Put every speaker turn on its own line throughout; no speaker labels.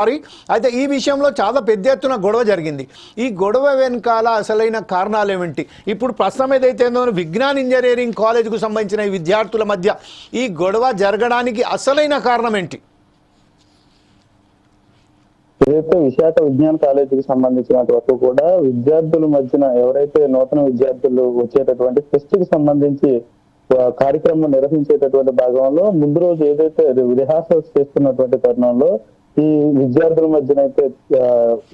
Sorry అయితే ఈ విషయంలో చాలా పెద్ద ఎత్తున గొడవ జరిగింది. ఈ గొడవ వెనకాల అసలైన కారణాలు ఏమిటి? ఇప్పుడు ప్రస్తుతం ఏదైతే ఉందో విజ్ఞాన్ ఇంజనీరింగ్ కాలేజ్కు సంబంధించిన విద్యార్థుల మధ్య ఈ గొడవ జరగడానికి అసలైన కారణం ఏంటి?
ఏదైతే విశాఖ విజ్ఞాన కాలేజీకి సంబంధించినంత వరకు కూడా విద్యార్థుల మధ్యన ఎవరైతే నూతన విద్యార్థులు వచ్చేటటువంటి ఫెస్ట్కి సంబంధించి కార్యక్రమం నిర్వహించేటటువంటి భాగంలో ముందు రోజు ఏదైతే రిహార్సల్స్ చేస్తున్నటువంటి తరుణంలో ఈ విద్యార్థుల మధ్యన అయితే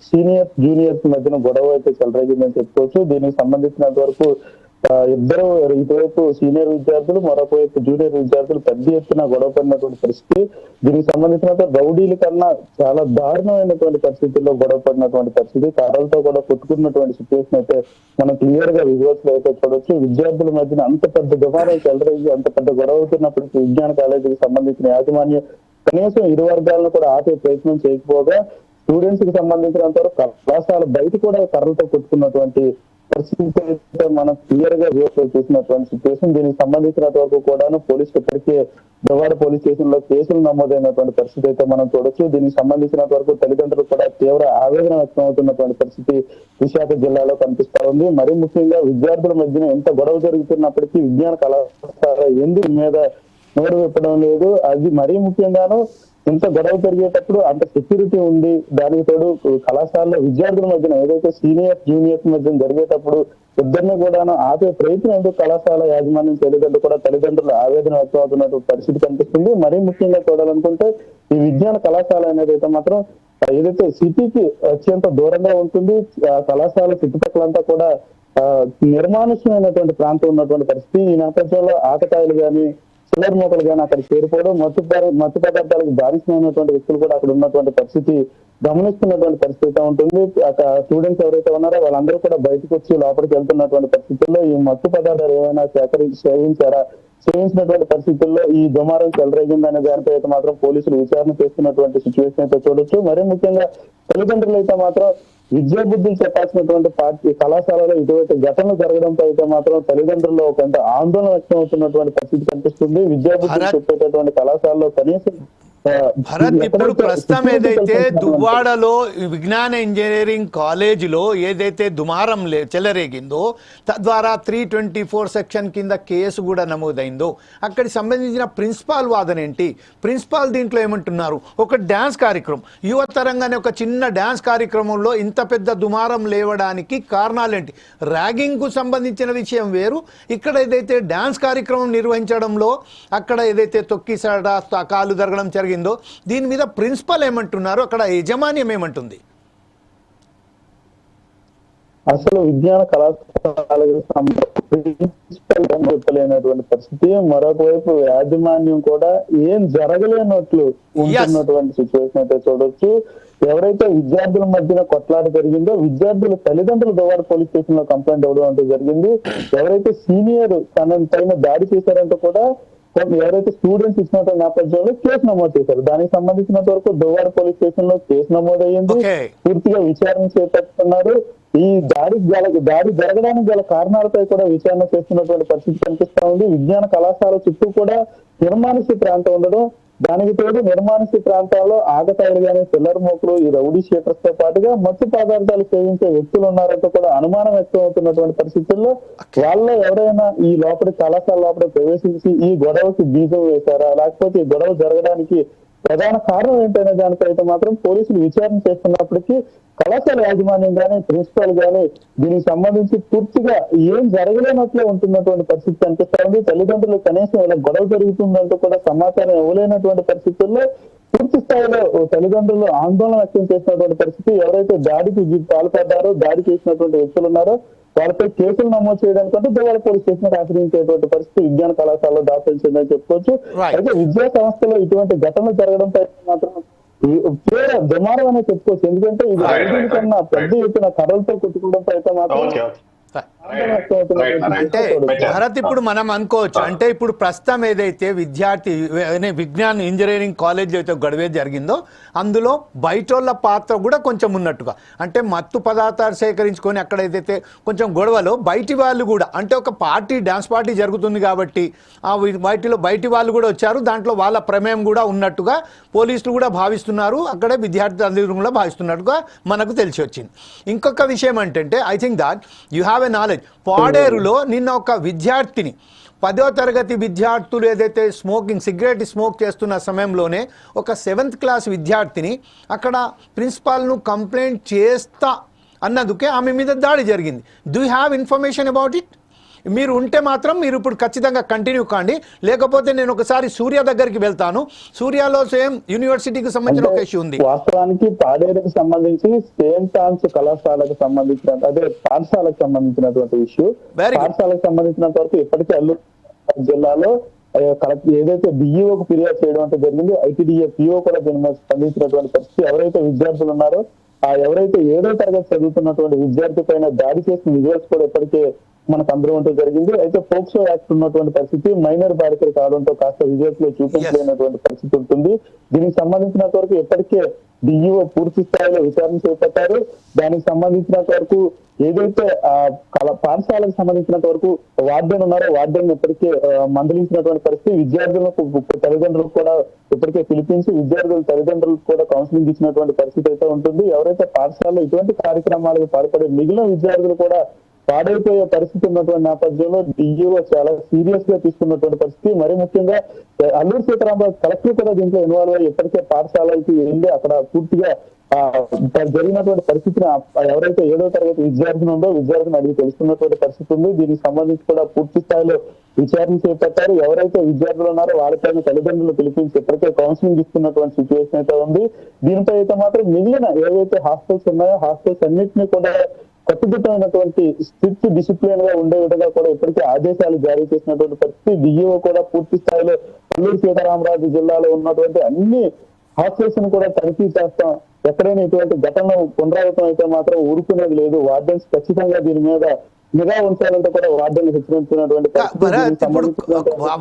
సీనియర్ జూనియర్స్ మధ్యన గొడవ అయితే చెలరేగిందని చెప్పుకోవచ్చు. దీనికి సంబంధించినంత వరకు ఇద్దరు ఇటువైపు సీనియర్ విద్యార్థులు మరొక వైపు జూనియర్ విద్యార్థులు పెద్ద ఎత్తున గొడవ పడినటువంటి పరిస్థితి. దీనికి సంబంధించినంత రౌడీల కన్నా చాలా దారుణమైనటువంటి పరిస్థితుల్లో గొడవ పడినటువంటి పరిస్థితి. కర్రలతో కూడా కొట్టుకున్నటువంటి సిచ్యువేషన్ అయితే మనం క్లియర్గా విజువల్స్లో అయితే చూడొచ్చు. విద్యార్థుల మధ్యన అంత పెద్ద దుమారం చెలరేగి అంత పెద్ద గొడవ అవుతున్నప్పటికీ విజ్ఞాన కాలేజీకి సంబంధించిన యాజమాన్యం కనీసం ఇరు వర్గాలను కూడా ఆపే ప్రయత్నం చేయకపోగా స్టూడెంట్స్కి సంబంధించినంత వరకు కళాశాల బయట కూడా కర్రలతో కొట్టుకున్నటువంటి పరిస్థితి మనం క్లియర్గా చూసినటువంటి సిచ్యువేషన్ దీనికి సంబంధించినంత వరకు కూడాను పోలీసులు ఇప్పటికే దువాడ పోలీస్ స్టేషన్లో కేసులు నమోదైనటువంటి పరిస్థితి అయితే మనం చూడొచ్చు. దీనికి సంబంధించినంత వరకు తల్లిదండ్రులు కూడా తీవ్ర ఆవేదన వ్యక్తం అవుతున్నటువంటి పరిస్థితి విశాఖ జిల్లాలో కనిపిస్తా ఉంది. మరి ముఖ్యంగా విద్యార్థుల మధ్యన ఎంత గొడవ జరుగుతున్నప్పటికీ విజ్ఞాన కళాశాల ఎందుకు మీద నోరు విప్పడం లేదు. అది మరీ ముఖ్యంగాను ఇంత గొడవ పెరిగేటప్పుడు అంత సెక్యూరిటీ ఉంది. దానికి తోడు కళాశాలలో విద్యార్థుల మధ్యన ఏదైతే సీనియర్ జూనియర్ మధ్య జరిగేటప్పుడు ఇద్దరిని కూడా ఆపే ప్రయత్నం ఎందుకు కళాశాల యాజమాన్యం తల్లిదండ్రులు కూడా తల్లిదండ్రులు ఆవేదన వ్యక్తం అవుతున్నటువంటి పరిస్థితి కనిపిస్తుంది. మరీ ముఖ్యంగా చూడాలనుకుంటే ఈ విజ్ఞాన కళాశాల అనేది అయితే మాత్రం ఏదైతే సిటీకి అత్యంత దూరంగా ఉంటుంది ఆ కళాశాల చుట్టుపక్కలంతా కూడా ఆ, నిర్మానుష్యమైనటువంటి ప్రాంతం ఉన్నటువంటి పరిస్థితి. ఈ నేపథ్యంలో ఆటకాయలు కానీ చిల్లర కానీ అక్కడ చేరిపోవడం మత్తు మత్తు పదార్థాలకు బాధితున్నటువంటి వ్యక్తులు కూడా అక్కడ ఉన్నటువంటి పరిస్థితి గమనిస్తున్నటువంటి పరిస్థితి ఉంటుంది. అక్కడ స్టూడెంట్స్ ఎవరైతే ఉన్నారో వాళ్ళందరూ కూడా బయటకు వచ్చి లోపలికి వెళ్తున్నటువంటి పరిస్థితుల్లో ఈ మత్తు పదార్థాలు ఏమైనా సేకరించి సేవించారా? సేవించినటువంటి పరిస్థితుల్లో ఈ దుమారం చెలరేగింది అనే దానిపై అయితే మాత్రం పోలీసులు విచారణ చేస్తున్నటువంటి సిచ్యువేషన్ అయితే చూడొచ్చు. మరీ ముఖ్యంగా తల్లిదండ్రులు అయితే మాత్రం విద్యా బుద్ధులు చెప్పాల్సినటువంటి పార్టీ కళాశాలలో ఇటువంటి ఘటనలు జరగడంతో అయితే మాత్రం తల్లిదండ్రుల్లో కొంత ఆందోళన వ్యక్తం అవుతున్నటువంటి పరిస్థితి కనిపిస్తుంది. విద్యా బుద్ధులు చెప్పేటటువంటి కళాశాలలో కనీసం
భరత్ ఇప్పుడు ప్రస్తుతం ఏదైతే దువ్వాడలో విజ్ఞాన ఇంజనీరింగ్ కాలేజీలో ఏదైతే దుమారం లే చెలరేగిందో తద్వారా త్రీ ట్వంటీ ఫోర్ సెక్షన్ కింద కేసు కూడా నమోదైందో అక్కడికి సంబంధించిన ప్రిన్సిపాల్ వాదన ఏంటి? ప్రిన్సిపాల్ దీంట్లో ఏమంటున్నారు? ఒక డ్యాన్స్ కార్యక్రమం. యువతరంగానే ఒక చిన్న డ్యాన్స్ కార్యక్రమంలో ఇంత పెద్ద దుమారం లేవడానికి కారణాలేంటి? ర్యాగింగ్కు సంబంధించిన విషయం వేరు. ఇక్కడ ఏదైతే డ్యాన్స్ కార్యక్రమం నిర్వహించడంలో అక్కడ ఏదైతే తొక్కిసాడ త- కాలు జరగడం జరిగిందో దీని మీద ప్రిన్సిపల్ ఏమంటున్నారు అక్కడ యజమాన్యం ఏమంటుంది?
అసలు విజ్ఞాన చెప్పలేనటువంటి పరిస్థితి మరొక వైపు యాజమాన్యం కూడా ఏం జరగలేనట్లు ఉంటున్నటువంటి సిచ్యువేషన్ అయితే చూడొచ్చు. ఎవరైతే విద్యార్థుల మధ్యన కొట్లాట జరిగిందో విద్యార్థుల తల్లిదండ్రులు దోవాడ పోలీస్ స్టేషన్లో కంప్లైంట్ ఇవ్వడం అంటూ జరిగింది. ఎవరైతే సీనియర్ తన పైన దాడి చేశారంటూ కూడా ఎవరైతే స్టూడెంట్స్ ఇచ్చినటువంటి నేపథ్యంలో కేసు నమోదు చేశారు. దానికి సంబంధించినంత వరకు దోవాడ పోలీస్ స్టేషన్లో కేసు నమోదయ్యింది. పూర్తిగా విచారణ చేపడుతున్నారు. ఈ దాడి గల దాడి జరగడానికి గల కారణాలపై కూడా విచారణ చేస్తున్నటువంటి పరిస్థితి కనిపిస్తా ఉంది. విజ్ఞాన కళాశాల చుట్టూ కూడా నిర్మానుష్య ప్రాంతం ఉండడం దానికి తోడు నిర్మానుష్య ప్రాంతాల్లో ఆగతాయిలు గాని పిల్లర్ మోకులు ఈ రౌడీ షీటర్స్తో పాటుగా మత్తు పదార్థాలు సేవించే వ్యక్తులు ఉన్నారంటూ కూడా అనుమానం వ్యక్తం అవుతున్నటువంటి పరిస్థితుల్లో వాళ్ళలో ఎవరైనా ఈ లోపలి కళాశాల లోపల ప్రవేశించి ఈ గొడవకి బీజం వేశారా? లేకపోతే ఈ గొడవ జరగడానికి ప్రధాన కారణం ఏంటనే దానిపై అయితే మాత్రం పోలీసులు విచారణ చేస్తున్నప్పటికీ కళాశాల యాజమాన్యం కానీ ప్రిన్సిపాల్ కానీ దీనికి సంబంధించి పూర్తిగా ఏం జరగలేనట్లే ఉంటున్నటువంటి పరిస్థితి కనిపిస్తా తల్లిదండ్రులు కనీసం ఇలా గొడవ జరుగుతుందంటూ కూడా సమాచారం ఇవ్వలేనటువంటి పరిస్థితుల్లో పూర్తి స్థాయిలో తల్లిదండ్రులు ఆందోళన వ్యక్తం చేసినటువంటి పరిస్థితి ఎవరైతే దాడికి పాల్పడ్డారో దాడి చేసినటువంటి వ్యక్తులు ఉన్నారో వాళ్ళపై కేసులు నమోదు చేయడానికంటే దేవాల పోలీస్ స్టేషన్ ఆశ్రయించేటువంటి పరిస్థితి విజ్ఞాన కళాశాలలో దాఖలించిందని చెప్పుకోవచ్చు.
Right.
అయితే విద్యా సంస్థలో ఇటువంటి ఘటనలు జరగడంపై మాత్రం దుమారం అనే చెప్పుకోవచ్చు. ఎందుకంటే ఇది కన్నా పెద్ద ఎత్తున కర్రలతో కొట్టుకోవడంతో అయితే మాత్రం
అంటే భరత్ ఇప్పుడు మనం అనుకోవచ్చు. అంటే ఇప్పుడు ప్రస్తుతం ఏదైతే విద్యార్థి అనే విజ్ఞాన్ ఇంజనీరింగ్ కాలేజ్ అయితే గొడవ జరిగిందో అందులో బయటోళ్ళ పాత్ర కూడా కొంచెం ఉన్నట్టుగా. అంటే మత్తు పదార్థాలు సేకరించుకొని అక్కడ ఏదైతే కొంచెం గొడవలో బయటి వాళ్ళు కూడా అంటే ఒక పార్టీ డ్యాన్స్ పార్టీ జరుగుతుంది కాబట్టి ఆ వాటిలో బయటి వాళ్ళు కూడా వచ్చారు. దాంట్లో వాళ్ళ ప్రమేయం కూడా ఉన్నట్టుగా పోలీసులు కూడా భావిస్తున్నారు. అక్కడే విద్యార్థి తల్లిదండ్రులు కూడా భావిస్తున్నట్టుగా మనకు తెలిసి వచ్చింది. ఇంకొక విషయం ఏంటంటే I think that you have a knowledge పాడేరులో నిన్న ఒక విద్యార్థిని పదో తరగతి విద్యార్థులు ఏదైతే స్మోకింగ్ సిగరెట్ స్మోక్ చేస్తున్న సమయంలోనే ఒక సెవెంత్ క్లాస్ విద్యార్థిని అక్కడ ప్రిన్సిపాల్ను కంప్లైంట్ చేస్తా అన్నందుకే ఆమె మీద దాడి జరిగింది. Do have information about it మీరు ఉంటే మాత్రం మీరు ఇప్పుడు ఖచ్చితంగా కంటిన్యూ కాండి. లేకపోతే నేను ఒకసారి సూర్య దగ్గరికి వెళ్తాను. సూర్యలో సేమ్ యూనివర్సిటీకి సంబంధించిన ఒక ఇష్యూ ఉంది.
వాస్తవానికి పాడేరుకు సంబంధించి సెయింట్ ఆన్స్ కళాశాలకు సంబంధించిన అదే పాఠశాలకు సంబంధించినటువంటి ఇష్యూ. పాఠశాలకు సంబంధించినంత వరకు ఇప్పటికే అల్లూరు జిల్లాలో ఏదైతే డిఈఓకు ఫిర్యాదు చేయడం అంటే జరిగింది ఐటీడీఏ పిఓ కూడా దీని స్పందించినటువంటి పరిస్థితి ఎవరైతే విద్యార్థులు ఉన్నారో ఆ ఎవరైతే ఏడో తరగతి చదువుతున్నటువంటి విద్యార్థి పైన దాడి చేసిన విజువల్స్ కూడా ఇప్పటికే మనకు అందరూ ఉంటే జరిగింది. అయితే ఫోక్సో యాక్ట్ ఉన్నటువంటి పరిస్థితి మైనర్ బాలికలు కావడంతో కాస్త విజువల్స్లో చూపించలేనటువంటి పరిస్థితి ఉంటుంది. దీనికి సంబంధించినంత వరకు ఇప్పటికే డిఈఓ పూర్తి స్థాయిలో విచారణ చేపట్టారు. దానికి సంబంధించినంత వరకు ఏదైతే ఆ పాఠశాలకు సంబంధించినంత వరకు వార్డెన్ ఉన్నారో వార్డెన్ ఇప్పటికే మందలించినటువంటి పరిస్థితి. విద్యార్థులకు తల్లిదండ్రులకు కూడా ఇప్పటికే పిలిపించి విద్యార్థుల తల్లిదండ్రులకు కూడా కౌన్సిలింగ్ ఇచ్చినటువంటి పరిస్థితి అయితే ఉంటుంది. ఎవరైతే పాఠశాలలో ఇటువంటి కార్యక్రమాలకు పాల్పడే మిగిలిన విద్యార్థులు కూడా పాడైపోయే పరిస్థితి ఉన్నటువంటి నేపథ్యంలో డిఈఓ చాలా సీరియస్గా తీసుకున్నటువంటి పరిస్థితి. మరి ముఖ్యంగా అల్లూరు సీతారామరాజు కలెక్టర్ కూడా దీంట్లో ఇన్వాల్వ్ అయ్యి ఇప్పటికే పాఠశాలకి వెళ్ళి అక్కడ పూర్తిగా ఆ, జరిగినటువంటి పరిస్థితిని ఎవరైతే ఏడో తరగతి విద్యార్థిని ఉందో విద్యార్థిని అడిగి తెలుసుకున్నటువంటి పరిస్థితి ఉంది. దీనికి సంబంధించి కూడా పూర్తి స్థాయిలో విచారణ చేపట్టారు. ఎవరైతే విద్యార్థులు ఉన్నారో వాళ్ళపైన తల్లిదండ్రులు పిలిపించి ఇప్పటికే కౌన్సిలింగ్ ఇస్తున్నటువంటి సిచ్యువేషన్ అయితే ఉంది. దీనిపై అయితే మాత్రం మిగిలిన ఏవైతే హాస్టల్స్ ఉన్నాయో హాస్టల్స్ అన్నింటినీ కూడా కట్టుదిట్టమైనటువంటి స్ట్రిక్ట్ డిసిప్లిన్గా ఉండే విధంగా కూడా ఇప్పటికే ఆదేశాలు జారీ చేసినటువంటి ప్రతి డిఓ కూడా పూర్తి స్థాయిలో అల్లూరు సీతారామరాజు జిల్లాలో ఉన్నటువంటి అన్ని హాస్టల్స్ను కూడా తనిఖీ చేస్తాం. ఎక్కడైనా ఇటువంటి ఘటన పునరావృతం అయితే మాత్రం ఊరుకునేది లేదు. వార్డెన్స్ ఖచ్చితంగా దీని మీద నిఘా ఉంచాలంటే కూడా హెచ్చరించినటువంటి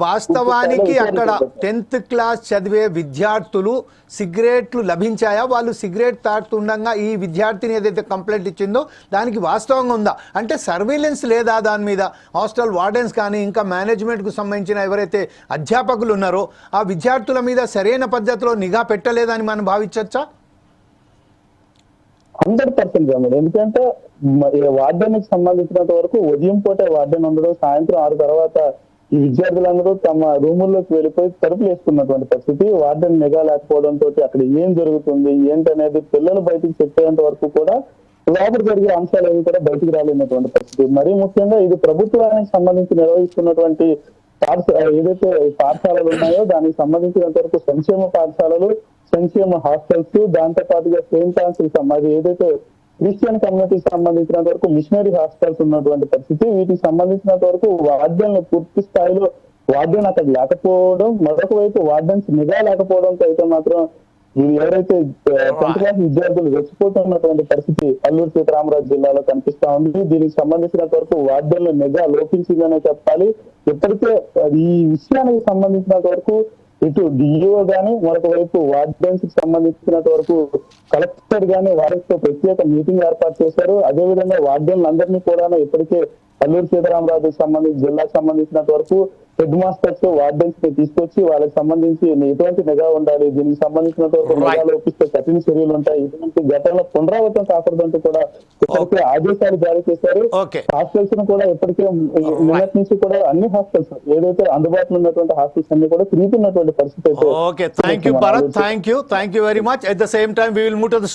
వాస్తవానికి అక్కడ. టెన్త్ క్లాస్ చదివే విద్యార్థులు సిగరెట్లు లభించాయా? వాళ్ళు సిగరెట్ తాగుతుండగా ఈ విద్యార్థిని ఏదైతే కంప్లైంట్ ఇచ్చిందో దానికి వాస్తవంగా ఉందా? అంటే సర్వేలెన్స్ లేదా దాని మీద? హాస్టల్ వార్డెన్స్ కానీ ఇంకా మేనేజ్మెంట్కు సంబంధించిన ఎవరైతే అధ్యాపకులు ఉన్నారో ఆ విద్యార్థుల మీద సరైన పద్ధతిలో నిఘా పెట్టలేదని మనం భావించవచ్చా
హండ్రెడ్ పర్సెంట్ మేడం. ఎందుకంటే వార్డెన్కి సంబంధించినంత వరకు ఉదయం పూటే వార్డెన్ ఉండడం సాయంత్రం ఆరు తర్వాత ఈ విద్యార్థులందరూ తమ రూముల్లోకి వెళ్ళిపోయి తలుపులు వేసుకున్నటువంటి పరిస్థితి. వార్డెన్ నిఘా లేకపోవడంతో అక్కడ ఏం జరుగుతుంది ఏంటనేది పిల్లలు బయటకు చెప్పేంత వరకు కూడా లోపల జరిగే అంశాలు ఏవి కూడా బయటకు రాలేనటువంటి పరిస్థితి. మరీ ముఖ్యంగా ఇది ప్రభుత్వానికి సంబంధించి నిర్వహిస్తున్నటువంటి ఏదైతే పాఠశాలలు ఉన్నాయో దానికి సంబంధించినంత వరకు సంక్షేమ పాఠశాలలు సంక్షేమ హాస్టల్స్ దాంతో పాటుగా సెయింట్ ఆన్సర్ అది ఏదైతే క్రిస్టియన్ కమ్యూనిటీకి సంబంధించినంత వరకు మిషనరీ హాస్టల్స్ ఉన్నటువంటి పరిస్థితి. వీటికి సంబంధించినంత వరకు వార్డెన్లు పూర్తి స్థాయిలో వాద్యం అక్కడ లేకపోవడం మరొక వైపు వార్డెన్స్ నిఘా లేకపోవడంతో అయితే మాత్రం ఇది ఎవరైతే టెన్త్ క్లాస్ విద్యార్థులు రెచ్చిపోతున్నటువంటి పరిస్థితి అల్లూరు సీతారామరాజు జిల్లాలో కనిపిస్తా ఉంది. దీనికి సంబంధించినంత వరకు వార్డెన్ల నిఘా లోపించిందనే చెప్పాలి. ఇప్పటికే ఈ విషయానికి సంబంధించినంత వరకు ఇటు డిఈఓ గాని మరొక వైపు వార్డెన్స్కి సంబంధించినంత వరకు కలెక్టర్ గాని వారితో ప్రత్యేక మీటింగ్ ఏర్పాటు చేశారు. అదే విధంగా వార్డెన్లందరినీ కూడా ఇప్పటికే అల్లూరు సీతారామరాజుకి సంబంధించి జిల్లాకు సంబంధించినంత వరకు హెడ్ మాస్టర్స్ వార్డెన్స్ని తీసుకొచ్చి వాళ్ళకి సంబంధించి ఎటువంటి నిఘా ఉండాలి? దీనికి సంబంధించినంత
Right.
లోపిస్తే కఠిన చర్యలు ఉంటాయి. ఇటువంటి ఘటనలు పునరావృతం కాకూడదంటూ కూడా ఇప్పటికే ఆదేశాలు జారీ చేశారు. హాస్టల్స్ను కూడా ఇప్పటికే నిన్నటి నుంచి కూడా అన్ని హాస్టల్స్ ఏదైతే అందుబాటులో ఉన్నటువంటి హాస్టల్స్ అన్ని కూడా తిరుగుతున్నటువంటి పరిస్థితి అయితే
okay thank you Bharat. Thank you thank you very much at the same we will move to the